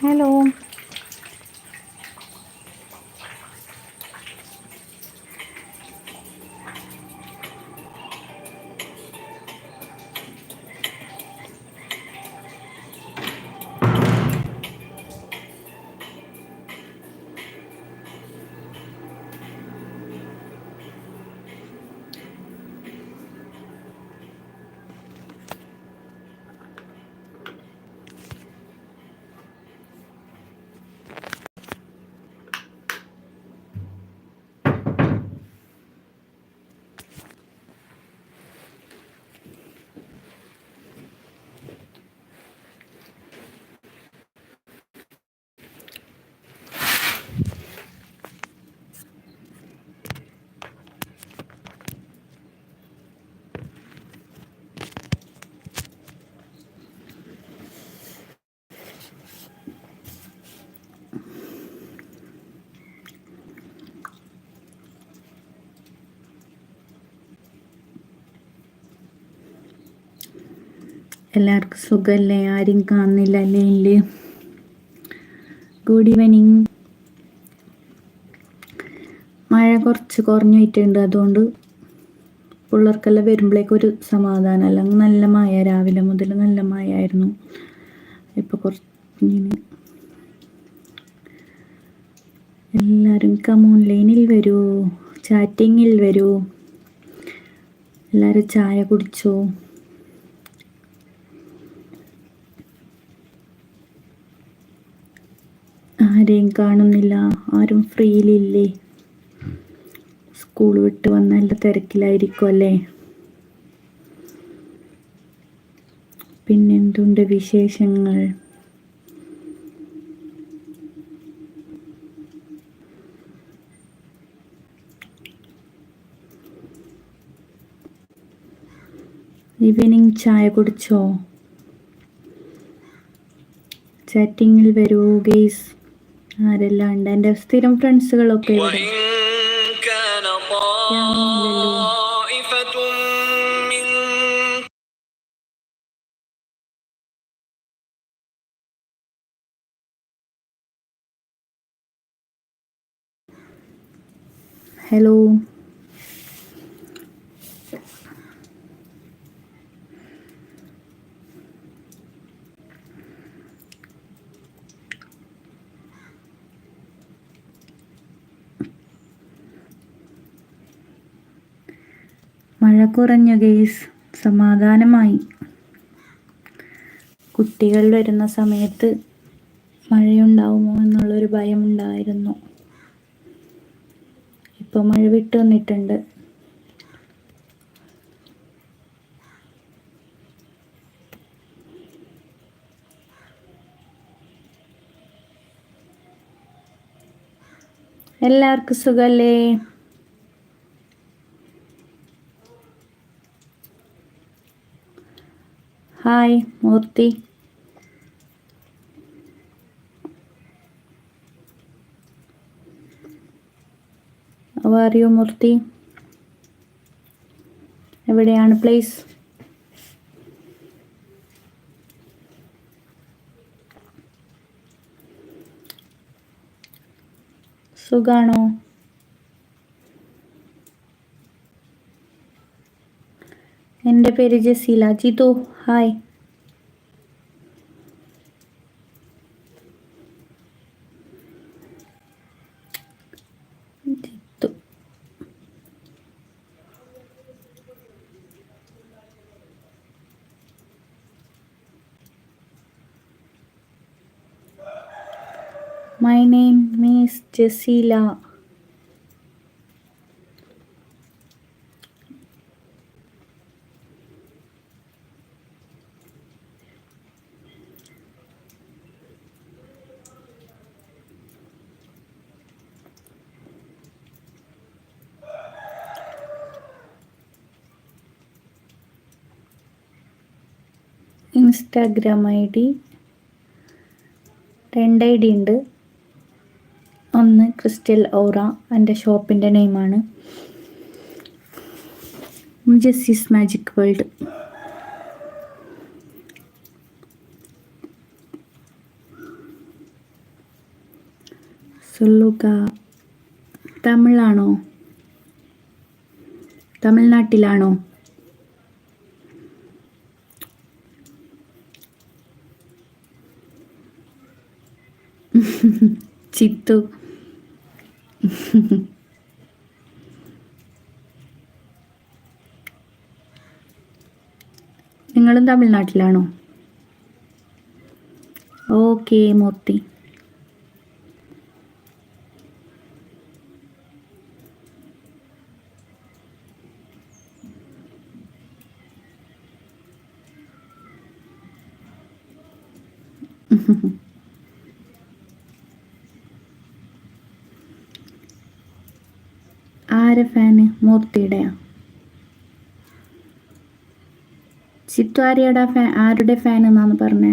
Hello എല്ലാവർക്കും സുഖമല്ലേ ആരും കാണുന്നില്ല അല്ലേ? ഇല്ലേ? ഗുഡ് ഈവനിങ് മഴ കുറച്ച് കുറഞ്ഞു പോയിട്ടുണ്ട് അതുകൊണ്ട് പിള്ളേർക്കെല്ലാം വരുമ്പോഴേക്കും ഒരു സമാധാനം. അല്ലെങ്കിൽ നല്ല മായ രാവിലെ മുതൽ നല്ല മഴ ആയിരുന്നു കുറച്ച് എല്ലാവരും കമോൺ ലൈനിൽ വരൂ. ചാറ്റിങ്ങിൽ വരൂ. എല്ലാവരും ചായ കുടിച്ചോ? ആരെയും കാണുന്നില്ല. ആരും ഫ്രീയിലില്ലേ? സ്കൂൾ വിട്ട് വന്ന നല്ല തിരക്കിലായിരിക്കും അല്ലേ? പിന്നെന്തുണ്ട് വിശേഷങ്ങൾ? ഈവനിങ് ചായ കുടിച്ചോ? ചാറ്റിങ്ങിൽ വരൂ ഗെയ്സ്. ആരെല്ലാം ഉണ്ട്? എന്റെ സ്ഥിരം ഫ്രണ്ട്സുകളൊക്കെ ഹലോ. മഴ കുറഞ്ഞു ഗെയ്സ് സമാധാനമായി. കുട്ടികൾ വരുന്ന സമയത്ത് മഴയുണ്ടാവുമോ എന്നുള്ളൊരു ഭയം ഉണ്ടായിരുന്നു ഇപ്പോൾ മഴ വിട്ടു വന്നിട്ടുണ്ട്. എല്ലാവർക്കും സുഖല്ലേ? ഹായ് മൂർത്തി അറിയോ മൂർത്തി എവിടെയാണ് പ്ലേസ് സുഖാണോ പേര് Jaseela Jithu hi Jithu My name is Jessila. Instagram I D രണ്ട് ഐ ഡി ഉണ്ട്. ഒന്ന് ക്രിസ്റ്റൽ ഓറ എന്റെ ഷോപ്പിന്റെ നെയിമാണ്. Jessie's magic world. സുല്ലുക തമിഴാണോ? തമിഴ്നാട്ടിലാണോ? ചിത്തു. നിങ്ങളും തമിഴ്നാട്ടിലാണോ? ഓക്കെ മൂർത്തി ആരെ ഫാന് മൂർത്തിയുടെയാ. ചിറ്റു ആര്യയുടെ ഫാൻ ആരുടെ ഫാൻ എന്നാണ് പറഞ്ഞേ?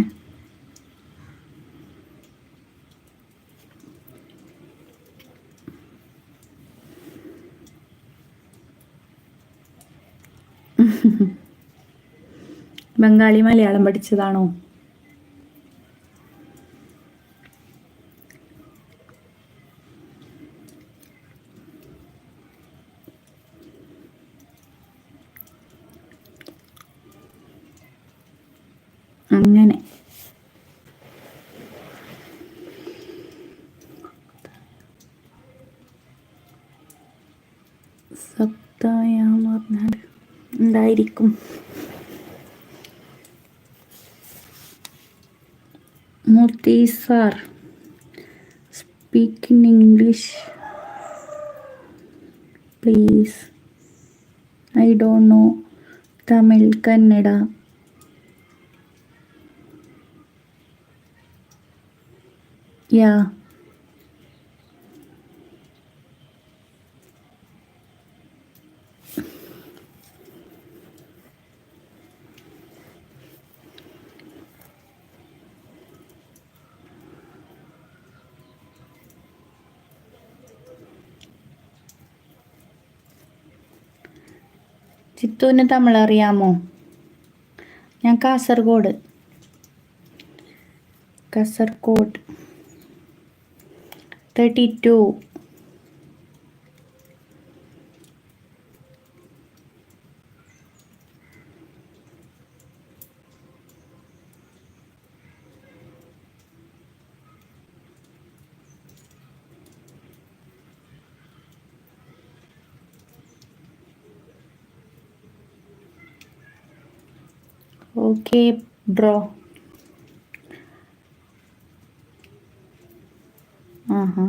Bengali Malayalam പഠിച്ചതാണോ? alaikum. Moti sir, speak in English, please. I don't know Tamil, Kannada. Yeah. ചിത്തൂന് Tamil അറിയാമോ ഞാൻ Kasaragod. Kasaragod. Thirty two okay bro ആഹാ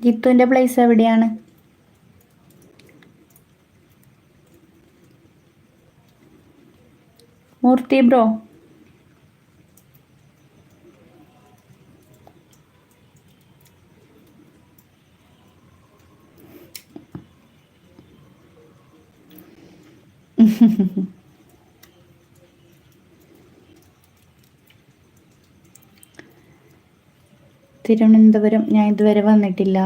ജിത്തുവിന്റെ പ്ലേസ് എവിടെയാണ്? മൂർത്തി ബ്രോ തിരുവനന്തപുരം ഞാൻ ഇതുവരെ വന്നിട്ടില്ല.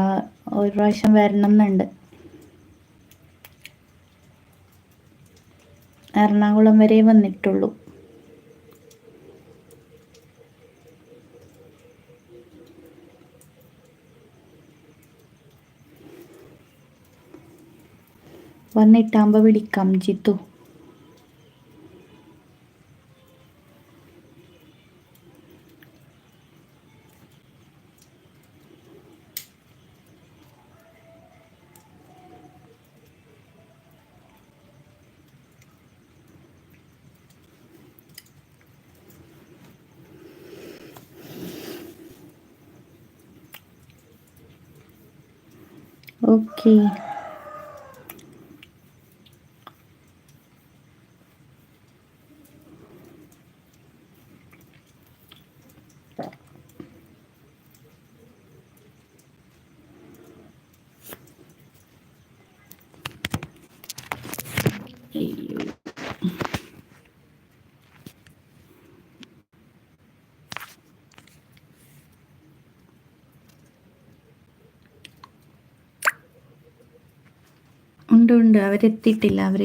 ഒരു പ്രാവശ്യം വരണം എന്നുണ്ട് എറണാകുളം വരെ വന്നിട്ടുള്ളൂ. വന്നിട്ടാകുമ്പോൾ വിളിക്കാം ജിത്തു. ഓക്കെ ഉണ്ട്. ഉണ്ട് അവരെത്തിയിട്ടില്ല. അവർ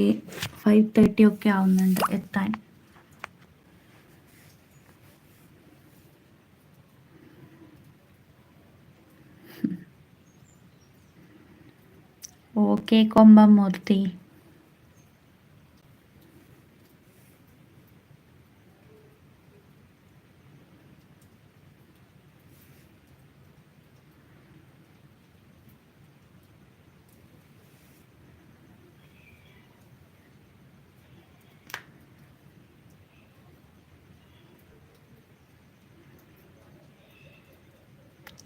ഫൈവ് തേർട്ടി ഒക്കെ ആവുന്നുണ്ട് എത്താൻ. ഓക്കെ കൊമ്പമൂർത്തി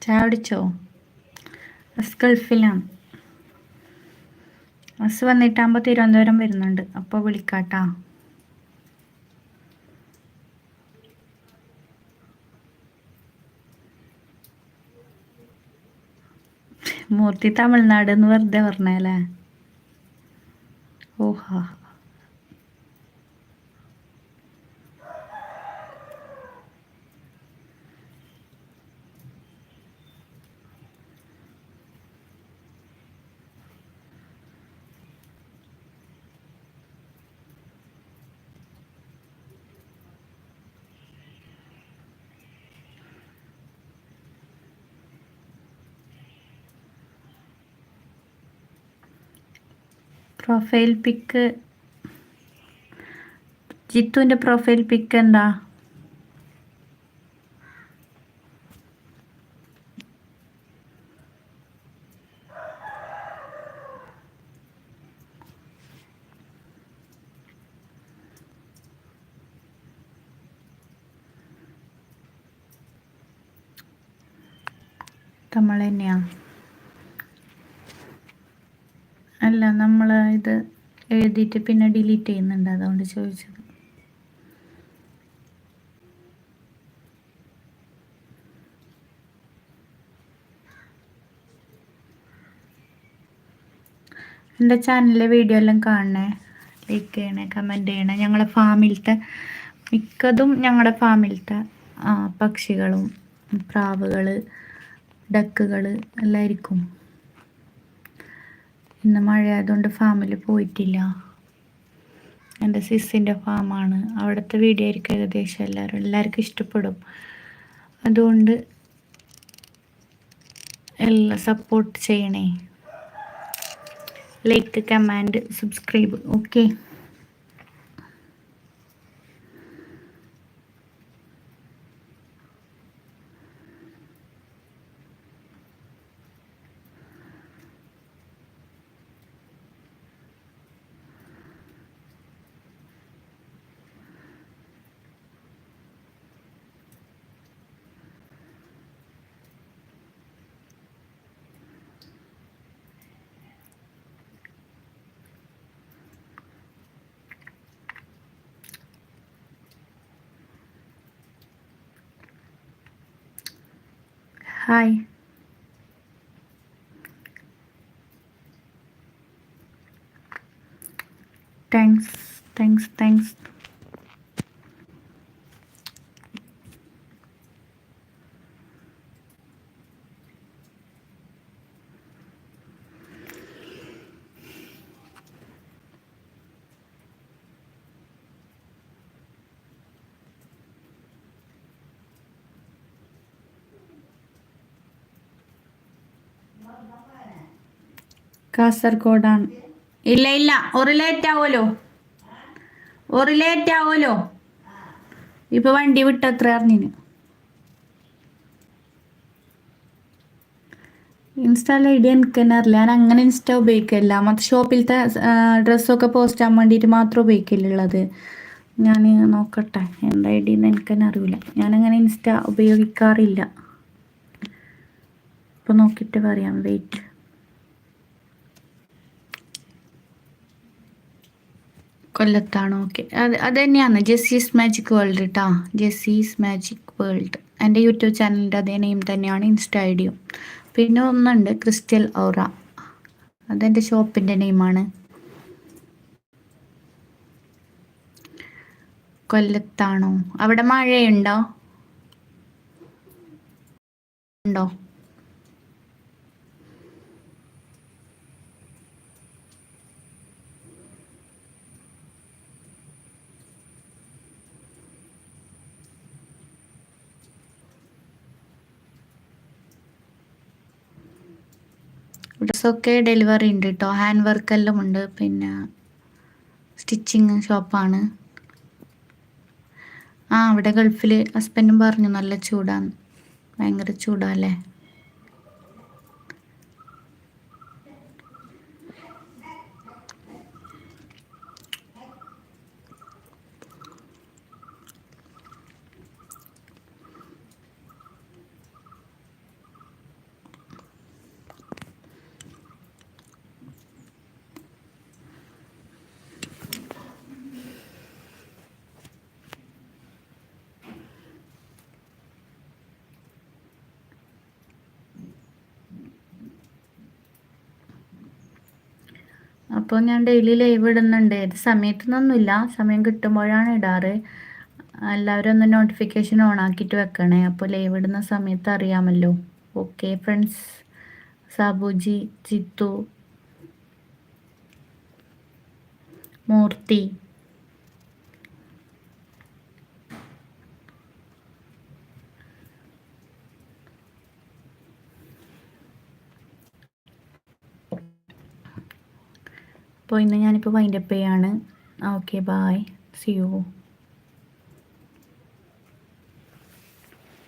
ചായ കുടിച്ചോ അസ് ഗൾഫിലാണ് അസ് വന്നിട്ടാകുമ്പോൾ തിരുവനന്തപുരം വരുന്നുണ്ട്. അപ്പോൾ വിളിക്കാട്ടാ. മൂർത്തി തമിഴ്നാട് എന്ന് വെറുതെ പറഞ്ഞല്ലേ? ഓഹാ പ്രൊഫൈൽ പിക്ക് ജിത്തുവിന്റെ പ്രൊഫൈൽ പിക്ക് എന്താ തമിഴ് തന്നെയാ അല്ല നമ്മൾ ഇത് എഴുതിയിട്ട് പിന്നെ ഡിലീറ്റ് ചെയ്യുന്നുണ്ട് അതുകൊണ്ട് ചോദിച്ചത്. എന്റെ ചാനലിലെ വീഡിയോ എല്ലാം കാണണേ? ലൈക്ക് ചെയ്യണേ കമന്റ് ചെയ്യണേ. ഞങ്ങളുടെ ഫാമിലത്തെ മിക്കതും ഞങ്ങളുടെ ഫാമിലത്തെ പക്ഷികളും പ്രാവുകൾ ഡക്കുകൾ എല്ലായിരിക്കും ഇന്ന് മഴയായതുകൊണ്ട് ഫാമിൽ പോയിട്ടില്ല. എന്റെ സിസ്സിന്റെ ഫാമാണ് അവിടുത്തെ വീഡിയോ ആയിരിക്കും ഏകദേശം എല്ലാവരും എല്ലാവർക്കും ഇഷ്ടപ്പെടും. അതുകൊണ്ട് എല്ലാം സപ്പോർട്ട് ചെയ്യണേ. Like comment subscribe okay Hi. Thanks, thanks, thanks. കാസർഗോഡാണ്. ഇല്ല ഇല്ല. ഒറിലേറ്റ് ലേറ്റ് ആവുമല്ലോ. ഒറിലേറ്റ് ലേറ്റ് ആവുമല്ലോ. ഇപ്പൊ വണ്ടി വിട്ടത്ര അറിഞ്ഞിന്. ഇൻസ്റ്റാൾ ഐ ഡി എനിക്ക് തന്നെ അറിയില്ല. ഞാൻ അങ്ങനെ ഇൻസ്റ്റ ഉപയോഗിക്കില്ല മറ്റേ ഷോപ്പിലത്തെ ഡ്രസ്സൊക്കെ പോസ്റ്റ് ചെയ്യാൻ വേണ്ടിയിട്ട് മാത്രം ഉപയോഗിക്കലുള്ളത് ഞാൻ നോക്കട്ടെ. എന്റെ ഐ ഡി എന്ന് എനിക്ക് തന്നെ അറിയില്ല. ഞാനങ്ങനെ ഇൻസ്റ്റ ഉപയോഗിക്കാറില്ല. ഇപ്പൊ നോക്കിയിട്ട് പറയാം. വെയിറ്റ് കൊല്ലത്താണോ. ഓക്കെ അത് അത് തന്നെയാണ് ജെസ്സീസ് മാജിക് വേൾഡ് കേട്ടോ ജെസ്സീസ് മാജിക് വേൾഡ് എന്റെ യൂട്യൂബ് ചാനലിന്റെ അതേ നെയിം തന്നെയാണ് ഇൻസ്റ്റ ഐഡിയും. ഡിയും പിന്നെ ഒന്നുണ്ട് ക്രിസ്റ്റൽ ഔറ അതെന്റെ ഷോപ്പിന്റെ നെയിമാണ് കൊല്ലത്താണോ? അവിടെ മഴയുണ്ടോ? ഉണ്ടോ? ഡ്രസ്സൊക്കെ ഡെലിവറി ഉണ്ട് കേട്ടോ ഹാൻഡ് വർക്കെല്ലാം ഉണ്ട്. പിന്നെ സ്റ്റിച്ചിങ് ഷോപ്പാണ്. ആ അവിടെ ഗൾഫിൽ ഹസ്ബൻഡും പറഞ്ഞു നല്ല ചൂടാണ് ഭയങ്കര ചൂടാല്ലേ അപ്പോൾ ഞാൻ ഡെയിലി ലൈവ് ഇടുന്നുണ്ട്. ഏത് സമയത്തുനിന്നൊന്നുമില്ല സമയം കിട്ടുമ്പോഴാണ് ഇടാറ്. എല്ലാവരും ഒന്ന് നോട്ടിഫിക്കേഷൻ ഓൺ ആക്കിയിട്ട് വെക്കണേ. അപ്പോൾ ലൈവ് ഇടുന്ന സമയത്ത് അറിയാമല്ലോ. Okay friends Sabuji Jithu Murthy. അപ്പോൾ ഇന്ന് ഞാനിപ്പോൾ വൈൻഡപ്പ് ചെയ്യാണ്. Okay bye C U